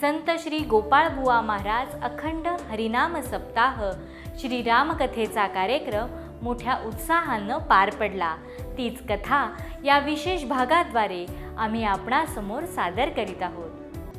संत श्री गोपाळबुवा महाराज अखंड हरिनाम सप्ताह श्री रामकथेचा कार्यक्रम मोठ्या उत्साहानं पार पडला. तीच कथा या विशेष भागाद्वारे आम्ही आपणासमोर सादर करीत आहोत.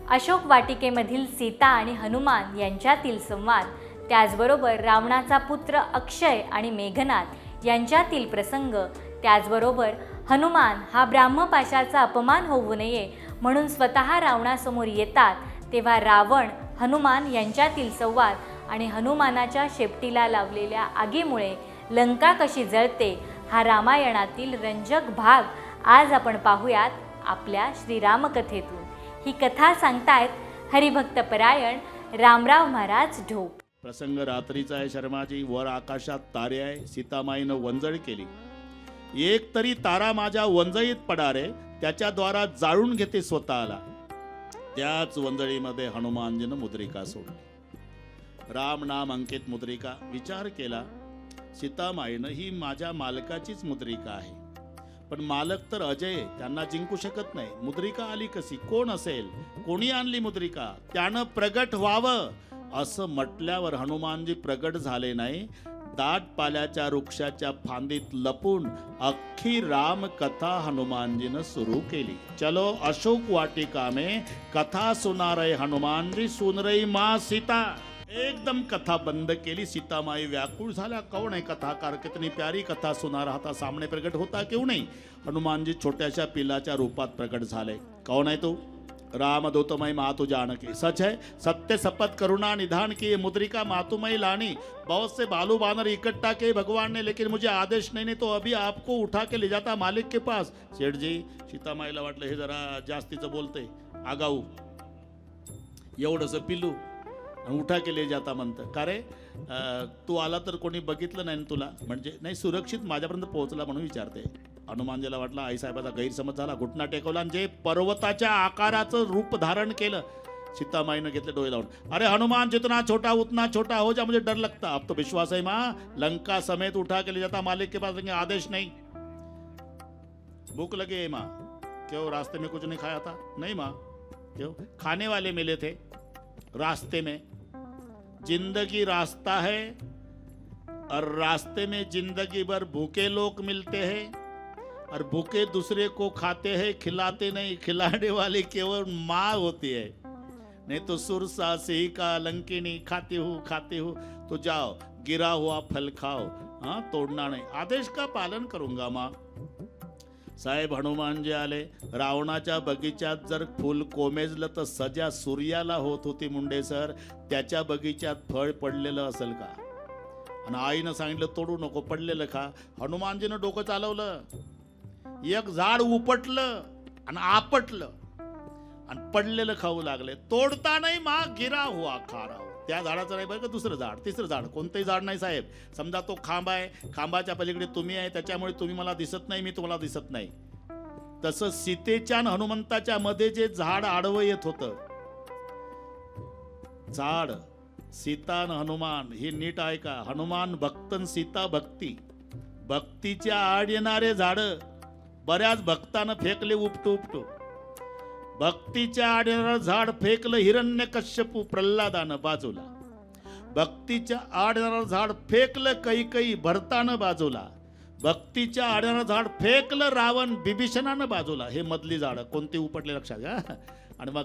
अशोक वाटिकेमधील सीता आणि हनुमान यांच्यातील संवाद त्याचबरोबर रावणाचा पुत्र अक्षय आणि मेघनाथ यांच्यातील प्रसंग त्याचबरोबर हनुमान हा ब्राह्मपाशाचा अपमान होऊ नये म्हणून स्वतः रावणासमोर येतात तेव्हा रावण हनुमान यांच्यातील संवाद आणि हनुमानाच्या शेपटीला लावलेल्या आगीमुळे लंका कशी जळते हा रामायणातील रंजक भाग आज आपण पाहूयात आपल्या श्रीरामकथेतून. ही कथा सांगतायत हरिभक्त परायण रामराव महाराज ढोप. प्रसंग रात्रीचा आहे शर्माजी. वर आकाशात तारे आहे. सीतामाईनं वंजळ केली. एक तरी तारा माझ्या वंजळीत पडारे त्याच्याद्वारा जाळून घेते स्वतःला. त्याच वंजळीमध्ये हनुमानजीनं मुद्रिका सोडली. राम नाम अंकित मुद्रिका. विचार केला सीतामाईनं ही माझ्या मालकाचीच मुद्रिका आहे. पण मालक तर अजय त्यांना जिंकू शकत नाही. मुद्रिका आली कशी? कोण असेल? कोणी आणली मुद्रिका? त्यानं प्रगट व्हावं. असं म्हटल्यावर हनुमानजी प्रगट झाले नाही. दाट पाल्याच्या वृक्षाच्या फांदीत लपून अख्खी रामकथा हनुमानजीनं सुरू केली. चलो अशोक वाटिका में कथा सुना रहे हनुमान जी सुन रही माँ सीता. एकदम कथा बंद केली. सीतामाई व्याकुळ झाल्या. कौन आहे कथाकार? कितनी प्यारी कथा सुना रहा था सामने प्रकट होता क्यों नाही? हनुमानजी छोट्याशा पिलाच्या रूपात प्रकट झाले. कौन आहे तू? राम रामदूतमय मातु जानकी। सच है सत्य शपथ करुणा निधान की मुद्रिका मातुमय लानी। बहुत से बालू बानर इकट्ठा के भगवान ने लेकिन मुझे आदेश नहीं नहीं तो अभी आपको उठा के ले जाता मालिक के पास। शेठ जी सीतामाईला वाटलं हे जरा जास्तीचं बोलते आगाऊ। एवढंसं पिल्लू आणि उठा केले जाता म्हणतं। का रे? तू आला तर कोणी बघितलं नाही तुला? म्हणजे नाही सुरक्षित माझ्यापर्यंत पोहोचला म्हणून विचारते हनुमानजीला वाटलं आईसाहेबाचा गैरसमज झाला. घुटना टेकवला आणि जे पर्वताच्या आकाराचं रूप धारण केलं सीतामाईनं घेतले डोळे लावून. अरे हनुमान जितना छोटा उतना छोटा हो जा मुझे डर लगता. अब तो विश्वास है माँ. लंका समेत उठा के ले जाता मालिक के पास आदेश नहीं. भूख लगी है माँ. क्यों रास्ते में कुछ नहीं खाया था? नहीं माँ. क्यों? खाने वाले मिले थे रास्ते में. जिंदगी रास्ता है और रास्ते में जिंदगी भर भूखे लोग मिलते हैं. और भूखे दूसरे को खाते हैं खिलाते नहीं। खिलाने वाली केवल माँ होती है। नहीं तो सुरसा सिहिका लंकिनी खाते हो खाते हो। तो जाओ गिरा हुआ फल खाओ। हाँ तोड़ना नहीं। आदेश का पालन करूंगा माँ। साहेब हनुमानजी आले रावणाच्या बगीचात जर फुल कोमेजलं तर सजा सूर्याला होत होती मुंडे सर। त्याच्या बगीच्यात फळ पडलेलं असेल का? आणि आईनं सांगितलं तोडू नको पडलेलं खा. हनुमानजीनं डोकं चालवलं. एक झाड उपटलं आणि आपटलं. आणि पडलेलं खाऊ लागले. तोडता नाही मा गिरा हो हुआ खारा हो. त्या झाडाचं नाही बरं का दुसरं झाड. तिसरं झाड. कोणतंही झाड नाही साहेब. समजा तो खांब आहे. खांबाच्या पलीकडे तुम्ही आहे. त्याच्यामुळे तुम्ही मला दिसत नाही मी तुम्हाला दिसत नाही. तसं सीतेच्या आणि हनुमंताच्या मध्ये जे झाड आडवं येत होतं झाड सीता हनुमान हे नीट आहे का हनुमान भक्त आणि सीता भक्ती. भक्तीच्या आड येणारे झाडं बऱ्याच भक्तानं फेकले उपटू उपटू. भक्तीच्या आड झाड फेकलं हिरण्य कश्यपू प्रल्हादानं बाजूला. भक्तीच्या आड झाड फेकलं कैकई भरतानं बाजूला. भक्तीच्या आड झाड फेकलं रावण बिभीषणानं बाजूला. हे मधली झाडं कोणती उपटले लक्षात घ्या. आणि मग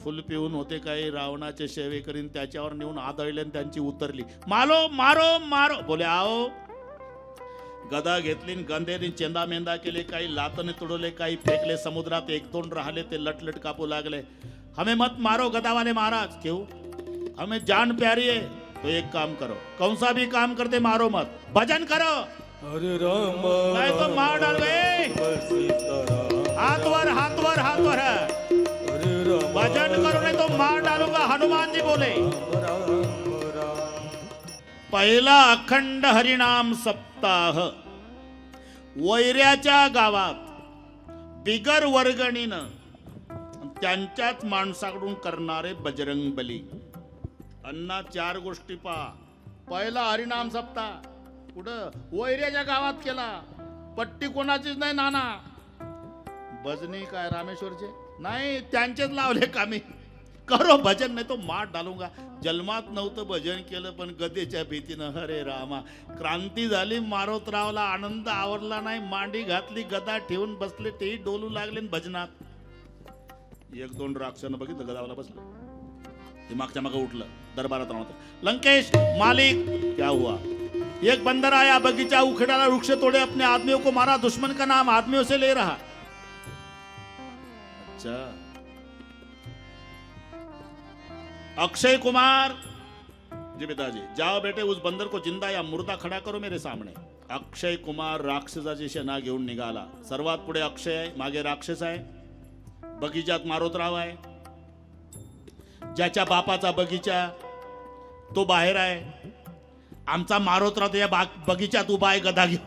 फुल पिऊन होते काही रावणाचे सेवे करीन त्याच्यावर नेऊन आदळले आणि त्यांची उतरली. मारो मारो मारो. बोले आओ गदा घेतली न गंधेने चेंदा मेंदा केले काही लातने तुडवले काही फेकले समुद्रात एक दोन राहिले ते लटलट कापू लागले. हमें मत मारो गदा वाले महाराज क्यों? हमें जान प्यारी है तो एक काम करो कौन सा भी काम करते मारो मत भजन करो। हरे राम नहीं तो मार डाल हाथ वर हाथ वर हाथ वर है। भजन करो नहीं तो मार हनुमानजी बोले राम राम पहिला अखंड हरिनाम सप्ताह. वैऱ्याच्या गावात बिगर वर्गणीनं त्यांच्याच माणसाकडून करणारे बजरंग बली. अण्णा चार गोष्टी पहा. पहिला हरिनाम सप्ताह. कुठं वैऱ्याच्या गावात केला. पट्टी कोणाचीच नाही नाना. भजनी काय रामेश्वरचे? नाही त्यांचेच लावले कामी. करो भजन नाही तो माठ डालूंगा। जन्मात नव्हतं भजन केलं पण गदेच्या भीतीनं हरे रामा क्रांती झाली मारोतरावला आनंद आवरला नाही मांडी घातली गदा ठेवून बसले तेही डोलू लागले भजनात. एक दोन राक्षानं बघितलं गदावाला बसलं. ते मागच्या मागं उठलं दरबारात राहत लंकेश मालिक क्या हुआ? एक बंदर आया बगीचा उखेड़ा वृक्ष तोड़े अपने आदमियों को मारा दुश्मन का नाम आदमियों से ले रहा. अच्छा अक्षय कुमार। जी पिताजी जाओ बेटे उस बंदर को जिंदा या मुर्दा खड़ा करो मेरे सामने। अक्षय कुमार राक्षसाची सेना घेऊन निघाला। सर्वात पुढे अक्षय आहे मागे राक्षस आहे। बगीचात मारोतराव आहे। ज्याच्या बापाचा बगीचा तो बाहेर आहे। आमचा मारोतराव त्याच्या बाग बगीचात उभा आहे गदा घेऊन.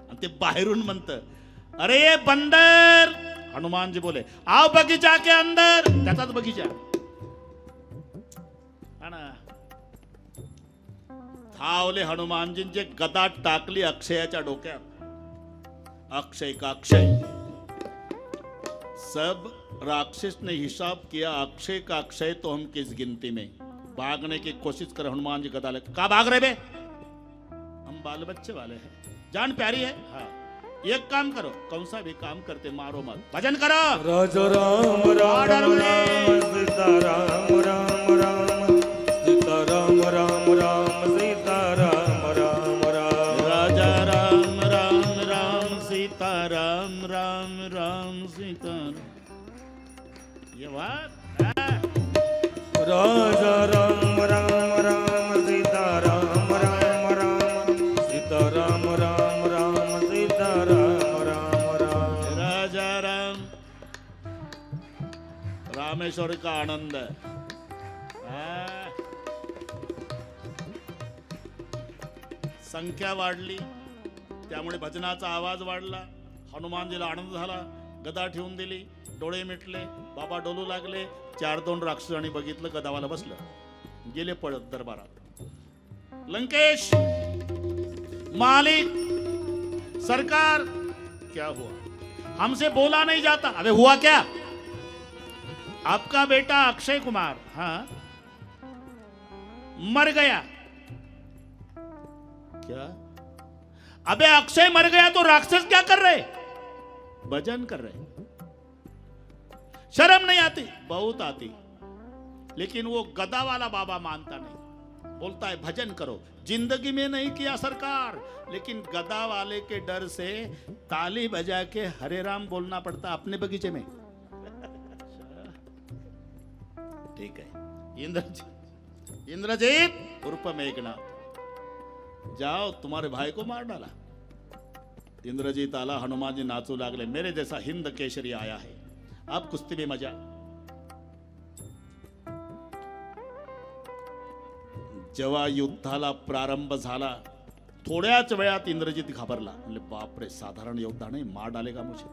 आणि ते बाहेरून म्हणत अरे बंदर! हनुमानजी बोले आओ बगीचा के अंदर. त्याचाच बगीचा धावले हनुमानजींचे गदा टाकली अक्षयाच्या डोक्यात. अक्षय का अक्षय? सब राक्षस ने हिसाब किया अक्षय का अक्षय तो हम किस गिनती में। भागने की कोशिश कर हनुमान जी गदा ले कहा भाग रहे बे? हम बाल बच्चे वाले हैं। जान प्यारी है? हाँ। एक काम करो कौन सा भी काम करते मारो मत। भजन करो। राजा राम राम राम सीता राम राम राम। राजा राम राम राम सीता राम राम राम सीता राम राम राम सीता राम राम। राम राजा राम। रामेश्वर का आनंद। संख्या वाढली त्यामुळे भजनाचा आवाज वाढला हनुमानजीला आनंद झाला गदा ठेवून दिली डोळे मिटले बाबा डोलू लागले चार दोन राक्षसांनी बघितलं गदावाला बसलं. गेले पळत दरबारात. लंकेश! मालिक! सरकार! क्या हुआ? हमसे बोला नहीं जाता। अबे हुआ क्या? आपका बेटा अक्षय कुमार हाँ? मर गया। क्या? अबे अक्षय मर गया तो राक्षस क्या कर रहे? भजन कर रहे शर्म नहीं आती, बहुत आती। लेकिन वो गदा वाला बाबा मानता नहीं। बोलता है, भजन करो। ज़िंदगी में नहीं किया सरकार, लेकिन गदा वाले के डर से ताली बजा के हरे राम बोलना पड़ता अपने बगीचे में। ठीक है। इंद्रजीत इंद्रजीत, उर्फ़ मेघनाथ जाओ, तुम्हारे भाई को मार डाला। इंद्रजीत आला हनुमान जी नाचू लागले मेरे जैसा हिंद केशरी आया है। आप कुस्ती में मजा। जेव्हा युद्धाला प्रारंभ झाला थोड्याच वेळात इंद्रजीत घाबरला. म्हणजे बापरे साधारण योद्धा नाही माड आले का मुझे?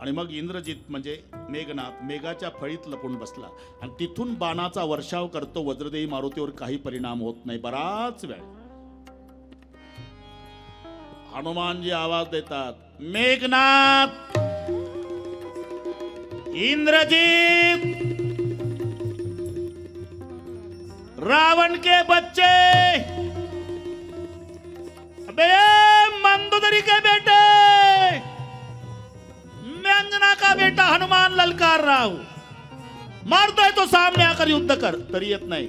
आणि मग इंद्रजित म्हणजे मेघनाथ मेघाच्या फळीत लपून बसला. आणि तिथून बाणाचा वर्षाव करतो वज्रदेही मारुतीवर काही परिणाम होत नाही बराच वेळ. हनुमानजी आवाज देतात मेघनाथ इंद्रजीत रावण के बच्चे अबे मंदोदरी के बेटे मैं अंजना का बेटा हनुमान ललकार रहा हूं मारतोय तो सामने आकर युद्ध कर तरी येत नाही।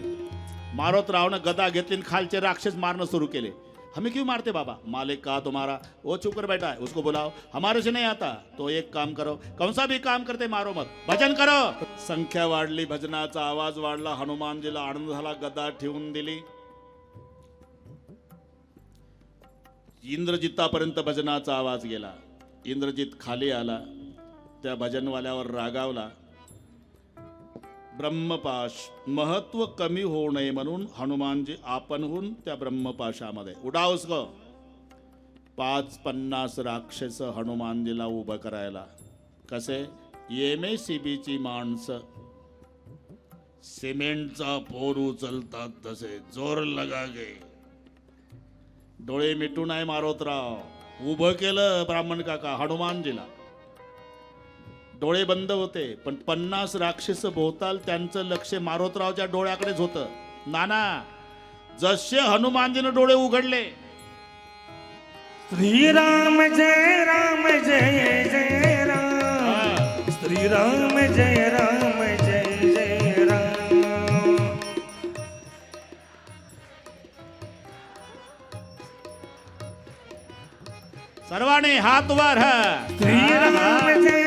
मारोत रावण गदा घेतली खालचे राक्षस मारणं सुरू केले। हमें क्यों मारते बाबा? मालिक कहा तुम्हारा। वो चुप कर बैठा है उसको बुलाओ। हमारे से नहीं आता। तो एक काम करो कौन सा भी काम करते मारो मत। भजन करो। संख्या वाढली भजनाचा आवाज वाढला हनुमानजीला आनंद झाला गदा ठेवून दिली. इंद्रजितापर्यंत भजनाचा आवाज गेला. इंद्रजित खाली आला. त्या भजनवाल्यावर रागावला. ब्रह्मपाश महत्त्व कमी होऊ नये म्हणून हनुमानजी आपणहून त्या ब्रह्मपाशामध्ये. उडावस ग. पाच पन्नास राक्षस हनुमानजीला उभं करायला. कसे? येमे ए माणसं. सिमेंटचा पोर उचलतात तसे. जोर लगा गे डोळे मिटून आहे मारोतराव. उभं केलं ब्राह्मण काका हनुमानजीला. डोळे बंद होते पण पन्नास राक्षस भोवताल त्यांचं लक्ष मारोतरावच्या डोळ्याकडेच होतं. नाना जसे हनुमानजीनं डोळे उघडले. श्रीराम जय राम जय जय राम. श्रीराम जय राम जय जय राम. सर्वांनी हात वर श्रीराम जय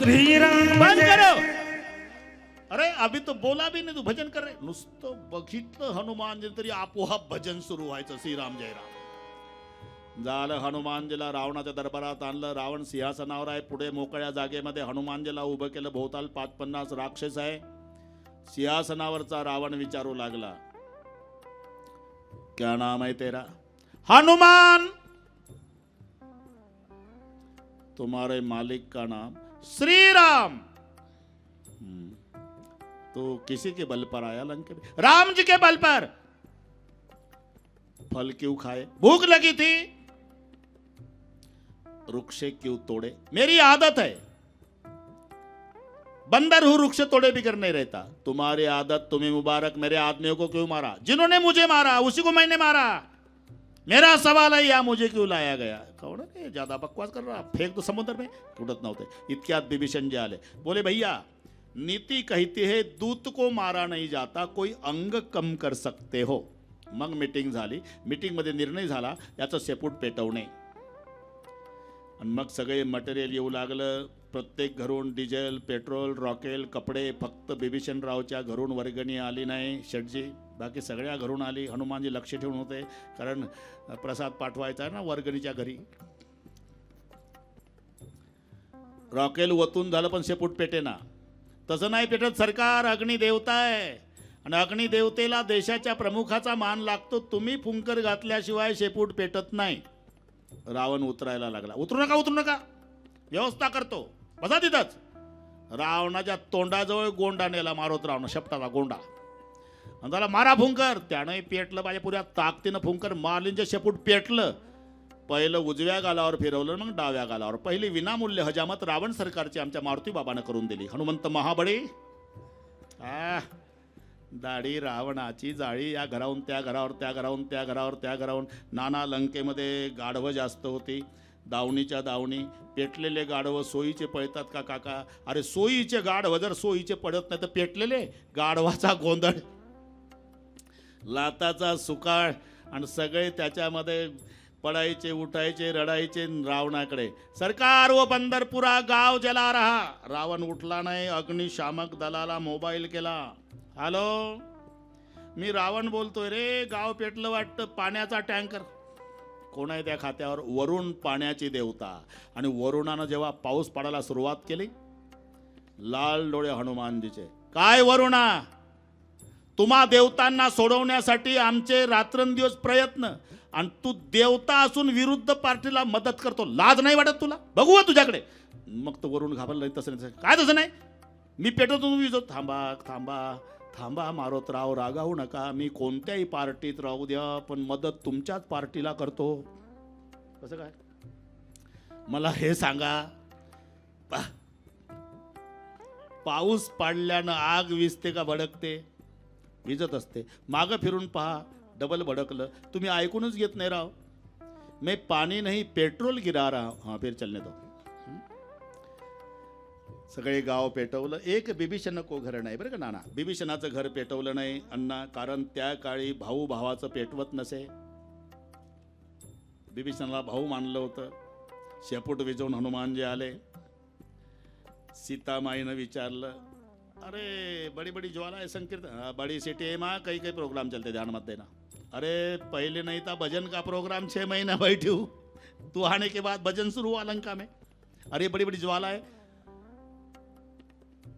जय- करो। अरे अभी तो बोला भी नाही तू भजन कर रे नुसतं बघितलं हनुमानजी तरी आपोआप भजन सुरू व्हायचं श्रीराम जयराम झालं हनुमानजीला रावणाच्या दरबारात आणलं रावण सिंहासनावर आहे पुढे मोकळ्या जागेमध्ये हनुमानजीला उभं केलं भोवताल पाच पन्नास राक्षस आहे. सिंहासनावरचा रावण विचारू लागला. क्या नाम है तेरा? हनुमान! तुम्हारे मालिक का नाम? श्री राम तो किसी के बल पर आया लंके में राम जी के बल पर। फल क्यों खाए? भूख लगी थी। रुक्षे क्यों तोड़े? मेरी आदत है। बंदर हूँ वृक्ष तोड़े भी कर नहीं रहता। तुम्हारी आदत तुम्हें मुबारक मेरे आदमियों को क्यों मारा? जिन्होंने मुझे मारा उसी को मैंने मारा। मेरा सवाल है या मुझे क्यों लाया गया? कौन है? ज्यादा बकवास कर रहा फेंक तो समुद्र में। टूटत नव्हते इतक्यात बिभीषण जे आले बोले भैया नीति कहती है दूत को मारा नहीं जाता कोई अंग कम कर सकते हो। मग मीटिंग झाली। मीटिंगमध्ये निर्णय झाला याचं सेपूट पेटवणे. आणि मग सगळे मटेरियल येऊ लागलं. प्रत्येक घरून डिझेल पेट्रोल रॉकेल कपडे फक्त बिभीषणरावच्या घरून वर्गणी आली नाही. शेटजी बाकी सगळ्या घरून आली. हनुमानजी लक्ष ठेवून होते कारण प्रसाद पाठवायचा आहे ना वर्गणीच्या घरी. रॉकेल वतून झालं पण शेपूट पेटेना तसं नाही पेटत सरकार अग्निदेवता आहे आणि अग्निदेवतेला देशाच्या प्रमुखाचा मान लागतो. तुम्ही फुंकर घातल्याशिवाय शेपूट पेटत नाही. रावण उतरायला लागला. उतरू नका उतरू नका. व्यवस्था करतो. बसा तिथंच. रावणाच्या तोंडाजवळ गोंडा नेला मारोत रावण शपटाला गोंडा. आणि त्याला मारा फुंकर. त्यानंही पेटलं पाहिजे पुऱ्या ताकदीनं फुंकर मार्लिनचे शेपूट पेटलं. पहिलं उजव्या गालावर फिरवलं मग डाव्या गालावर. पहिली विनामूल्य हजामत रावण सरकारची आमच्या मारुती बाबानं करून दिली. हनुमंत महाबळी. आ दाढी रावणाची जाळी या घराहून त्या घरावर त्या घराहून त्या घरावर त्या घराहून. नाना लंकेमध्ये गाढवं जास्त होती. दावणीच्या दावणी पेटलेले गाढवं सोयीचे पळतात का काका? अरे सोयीचे गाढवं जर सोयीचे पडत नाही तर पेटलेले गाढवाचा गोंधळ. लाताचा सुकाळ आणि सगळे त्याच्यामध्ये पडायचे उठायचे रडायचे रावणाकडे. सरकार व बंदरपुरा गाव जला रहा. रावण उठला नाही अग्निशामक दलाला मोबाईल केला. हॅलो? मी रावण बोलतोय रे गाव पेटलं वाटतं पाण्याचा टँकर. कोण आहे त्या खात्यावर? वरुण पाण्याची देवता. आणि वरुणानं जेव्हा पाऊस पडायला सुरुवात केली लाल डोळे हनुमानजीचे. काय वरुणा? तुम्हा देवतांना सोडवण्यासाठी आमचे रात्रंदिवस प्रयत्न. आणि तू देवता असून विरुद्ध पार्टीला मदत करतो. लाज नाही वाटत तुला? बघू तुझ्याकडे. मग तो वरून घाबरला तसं नाही काय तसं नाही? मी पेटवतो तुम्ही विजो थांबा थांबा. थांबा मारोतराव रागावू नका. मी कोणत्याही पार्टीत राहू द्या पण मदत तुमच्याच पार्टीला करतो. कसं काय? मला हे सांगा. पा पाऊस पाडल्यानं आग विजते का भडकते? विजत असते. मागं फिरून पहा डबल भडकलं. तुम्ही ऐकूनच घेत नाही राव. मी पाणी नाही पेट्रोल गिरा रहा हां फिर चलने दो. सगळे गाव पेटवलं. एक बिभीषण को घर नाही. बरं का नाना? बिभीषणाचं घर पेटवलं नाही. अण्णा कारण त्या काळी भाऊ भावाचं पेटवत नसे. बिभीषणाला भाऊ मानलं होतं. शेपूट विजवून हनुमानजी आले. सीतामाईनं विचारलं अरे बड़ी बड़ी ज्वाला आहे संकीर्तन. बड़ी सिटी आहे मा काही काही प्रोग्राम चलते ध्यानमध्ये ना देना अरे पहले नहीं था भजन का प्रोग्राम? छह महीना बैठी हूँ तू आने के बाद भजन शुरू हुआ लंका में अरे बड़ी बड़ी ज्वाला है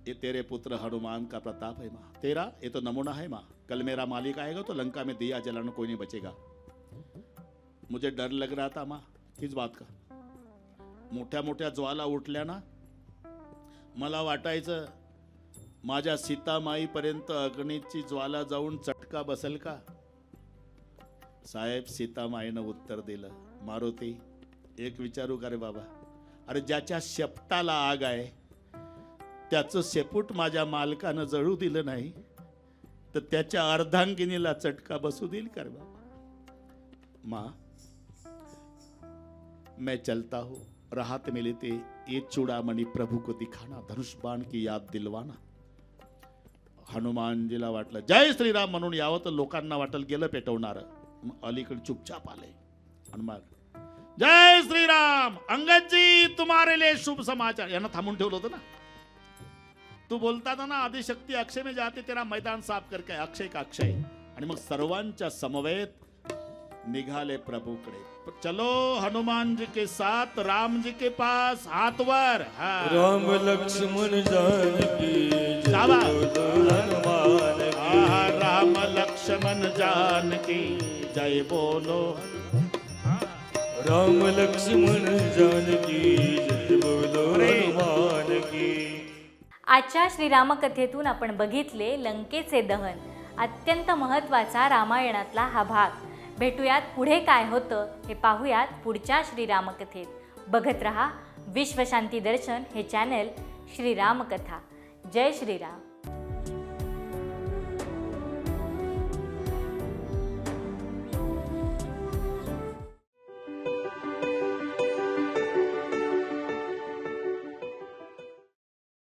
ये तेरे पुत्र हनुमान का प्रताप है माँ। तेरा ये तो नमूना है माँ। कल मेरा मालिक आएगा तो लंका में दिया जलाना कोई नहीं बचेगा। मुझे डर लग रहा था माँ किस बात का? मोठ्या मोठ्या ज्वाला उठल्या ना मला वाटायचं माझ्या सीतामाईपर्यंत अग्नीची ज्वाला जाऊन चटका बसेल का? साहेब सीतामाईनं उत्तर दिलं मारुती एक विचारू का रे बाबा? अरे ज्याच्या शेपटाला आग आहे त्याचं शेपूट माझ्या मालकानं जळू दिलं नाही तर त्याच्या अर्धांगिनीला चटका बसू देईल कर बाबा? माँ मैं चलता हूँ. राहत मिले ते ये चूड़ामणि प्रभु को दिखाना धनुष बाण की याद दिलवाना. हनुमानजीला वाटलं जय श्रीराम म्हणून यावं तर लोकांना वाटल गेलं पेटवणार. अलीकडे चुपचाप आले. हनुमान जय श्रीराम अंगदजी तुम्हारे लिए शुभ समाचार. यांना थांबून ठेवलं होतं ना? तू बोलता ना आदिशक्ती अक्षय में जाते तेरा मैदान साफ करके अक्षय का अक्षय. आणि मग सर्वांच्या समवेत निघाले प्रभूकडे. चलो हनुमान जी के साथ राम जी के पास हाथवर हा. राम लक्ष्मण हनुमान राम लक्ष्मण जानकी जय बोलो. राम लक्ष्मण जानकी आजच्या श्रीरामकथेतून आपण बघितले लंकेचे दहन. अत्यंत महत्त्वाचा रामायणातला हा भाग. भेटूयात पुढे काय होतं हे पाहूयात पुढच्या श्रीरामकथेत. बघत रहा विश्वशांती दर्शन हे चॅनल श्रीरामकथा. जय श्रीराम.